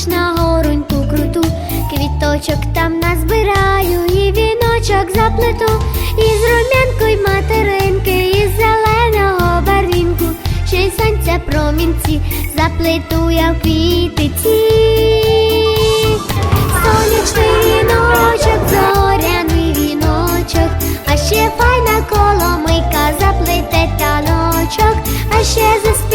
аж на гороньку круту, квіточок там назбираю, і віночок заплету, із рум'янку й материнки, із зеленого барвінку, ще й сонця промінці, заплету я в квітиці. Сонячний віночок, зоряний віночок, а ще файна коломийка заплете таночок, а ще заспіваю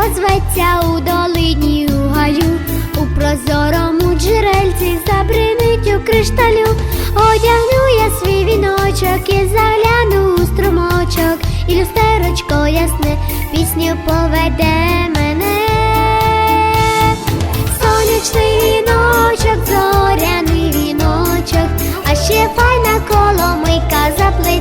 озветься у долині у гаю, у прозорому джерельці забринить у кришталю, одягну я свій віночок і загляну у струмочок, і люстерочко ясне пісню поведе мене. Сонячний віночок, зоряний віночок, а ще файна коломийка запле